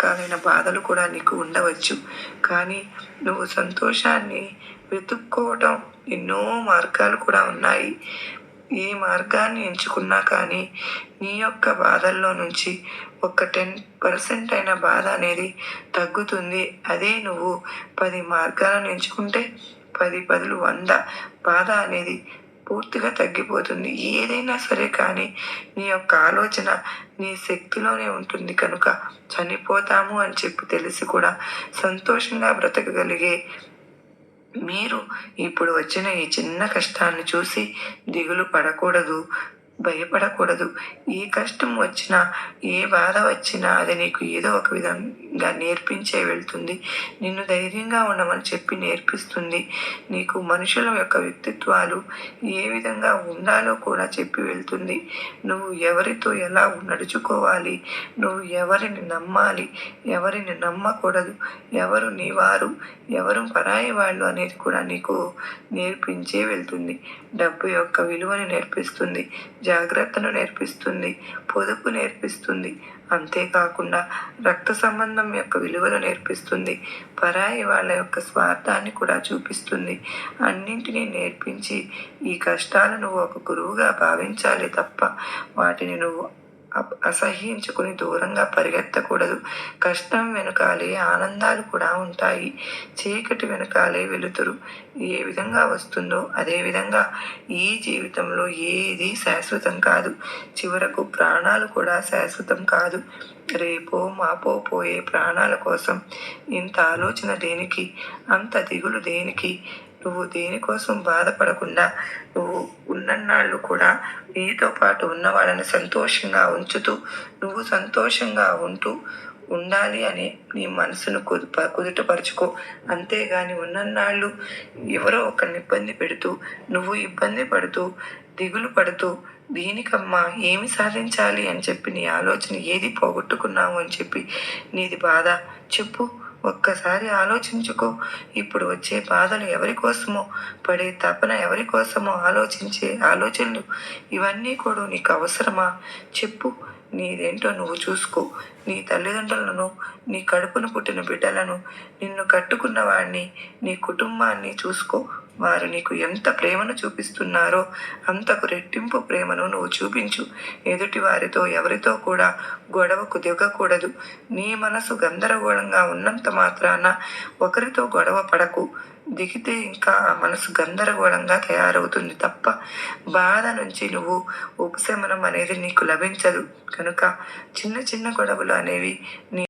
రకాలైన బాధలు కూడా నీకు ఉండవచ్చు. కానీ నువ్వు సంతోషాన్ని వెతుక్కోవటం ఎన్నో మార్గాలు కూడా ఉన్నాయి. ఏ మార్గాన్ని ఎంచుకున్నా కానీ నీ యొక్క బాధల్లో నుంచి ఒక టెన్ పర్సెంట్ అయిన బాధ అనేది తగ్గుతుంది. అదే నువ్వు పది మార్గాలను ఎంచుకుంటే పది పదులు వంద బాధ అనేది పూర్తిగా తగ్గిపోతుంది. ఏదైనా సరే కానీ నీ యొక్క ఆలోచన నీ శక్తిలోనే ఉంటుంది కనుక చనిపోతాము అని చెప్పి తెలిసి కూడా సంతోషంగా బ్రతకగలిగే మీరు ఇప్పుడు వచ్చిన ఈ చిన్న కష్టాన్ని చూసి దిగులు పడకూడదు భయపడకూడదు. ఏ కష్టం వచ్చినా ఏ బాధ వచ్చినా అది నీకు ఏదో ఒక విధం విధంగా నేర్పించే వెళ్తుంది. నిన్ను ధైర్యంగా ఉండమని చెప్పి నేర్పిస్తుంది. నీకు మనుషుల యొక్క వ్యక్తిత్వాలు ఏ విధంగా ఉండాలో కూడా చెప్పి వెళ్తుంది. నువ్వు ఎవరితో ఎలా నడుచుకోవాలి? నువ్వు ఎవరిని నమ్మాలి? ఎవరిని నమ్మకూడదు? ఎవరు నీ వారు? ఎవరు పరాయి వాళ్ళు అనేది కూడా నీకు నేర్పించే వెళ్తుంది. డబ్బు యొక్క విలువను నేర్పిస్తుంది. జాగ్రత్తను నేర్పిస్తుంది. పొదుపు నేర్పిస్తుంది. అంతేకాకుండా రక్త సంబంధం యొక్క విలువలు నేర్పిస్తుంది. పరాయి వాళ్ళ యొక్క స్వార్థాన్ని కూడా చూపిస్తుంది. అన్నింటినీ నేర్పించి ఈ కష్టాలను నువ్వు ఒక గురువుగా భావించాలి తప్ప వాటిని నువ్వు అసహ్యించుకుని దూరంగా పరిగెత్తకూడదు. కష్టం వెనుకాలే ఆనందాలు కూడా ఉంటాయి. చీకటి వెనుకాలే వెలుతురు. ఏ విధంగా వస్తుందో అదే విధంగా ఈ జీవితంలో ఏది శాశ్వతం కాదు. చివరకు ప్రాణాలు కూడా శాశ్వతం కాదు. రేపో మాపో పోయే ప్రాణాల కోసం ఇంత ఆలోచన దేనికి? అంత దిగులు దేనికి? నువ్వు దేనికోసం బాధపడకుండా నువ్వు ఉన్నన్నాళ్ళు కూడా నీతో పాటు ఉన్న వాళ్ళని సంతోషంగా ఉంచుతూ నువ్వు సంతోషంగా ఉంటూ ఉండాలి అని నీ మనసును కుదుప కుదుటపరుచుకో. అంతేగాని ఉన్నన్నాళ్ళు ఎవరో ఒకరిని ఇబ్బంది పెడుతూ నువ్వు ఇబ్బంది పడుతూ దిగులు పడుతూ దీనికమ్మా ఏమి సాధించాలి అని చెప్పి నీ ఆలోచన ఏది పోగొట్టుకున్నావు అని చెప్పి నీది బాధ. చెప్పు. ఒక్కసారి ఆలోచించుకో. ఇప్పుడు వచ్చే బాధలు ఎవరి కోసమో పడే తపన ఎవరి కోసమో ఆలోచించే ఆలోచనలు ఇవన్నీ కూడా నీకు అవసరమా? చెప్పు. నీదేంటో నువ్వు చూసుకో. నీ తల్లిదండ్రులను నీ కడుపును పుట్టిన బిడ్డలను నిన్ను కట్టుకున్న వాడిని నీ కుటుంబాన్ని చూసుకో. వారు నీకు ఎంత ప్రేమను చూపిస్తున్నారో అంతకు రెట్టింపు ప్రేమను నువ్వు చూపించు. ఎదుటి వారితో ఎవరితో కూడా గొడవకు దిగకూడదు. నీ మనసు గందరగోళంగా ఉన్నంత మాత్రాన ఒకరితో గొడవ పడకు. దిగితే ఇంకా ఆ మనసు గందరగోళంగా తయారవుతుంది తప్ప బాధ నుంచి నువ్వు ఉపశమనం అనేది నీకు లభించదు. కనుక చిన్న చిన్న గొడవలు అనేవి నీ